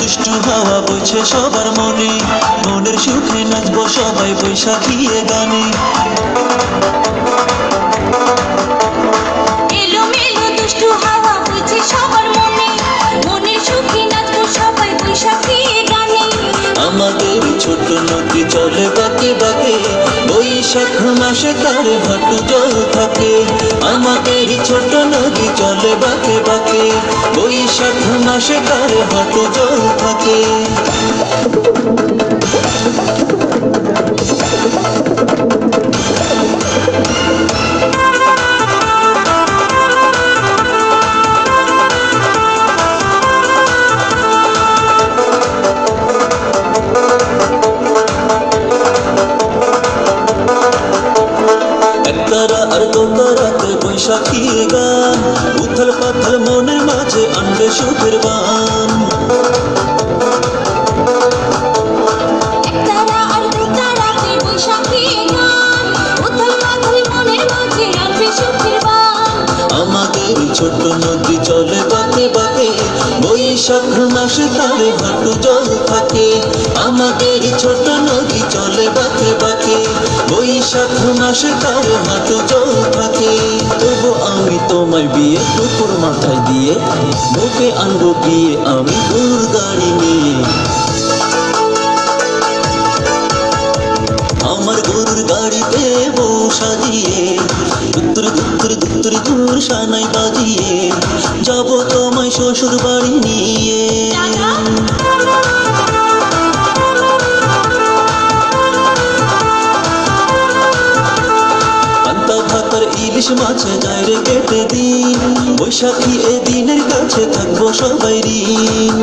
সন্তুষ্ট হওয়া বইছে সবার মনে। মনের সুখে নাচবো সবাই বৈশাখিয়ে গানে। বৈশাখ মাসে তার ভাটু জল থাকে। আমাদের ছোট নদী চলে বাকে বাকে। বৈশাখ মাসে তার ভাটু জল থাকে। দোতারাতে বৈশাখী গান উথল পাথল মনের মাঝে আনবে সুখের বান। সুখের আমাদের ছোট নদী চলে বাকে বাকে বৈশাখ মাসে তারে ভাটু জল থাকে। আমাদের ছোট নদী চলে বাকে বাকে, বৈশাখ মাসে তারে হাঁটু জল থাকে তবু আমি তোমায় বিয়ে টুকুর মাথায় দিয়ে বুকে আনব গিয়ে আমি দূর গাড়ি নিয়ে। আমার গরুর গাড়িতে বউ সাজিয়ে, দুত্তর দুত্তর দুত্তর দূর সানাই বাজিয়ে, যাব তোমায় শ্বশুর বাড়ি নিয়ে। ইলিশ মাছে যায় রে কেটে দিন। বৈশাখী এ দিনের কাছে থাকব সবাই ঋণ।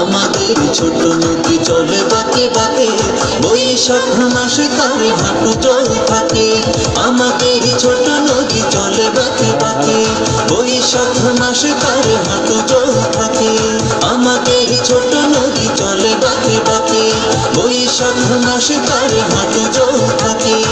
আমাদের ছোট নদী চলে বাকে বাকে বৈশাখ মাসে তার হাঁটু জল থাকে। আমাদের ছোট নদী চলে বাকে বাকে বৈশাখ মাসে তার হাঁটু জল থাকে সাধনা সে তার হাতে যোগ থাকে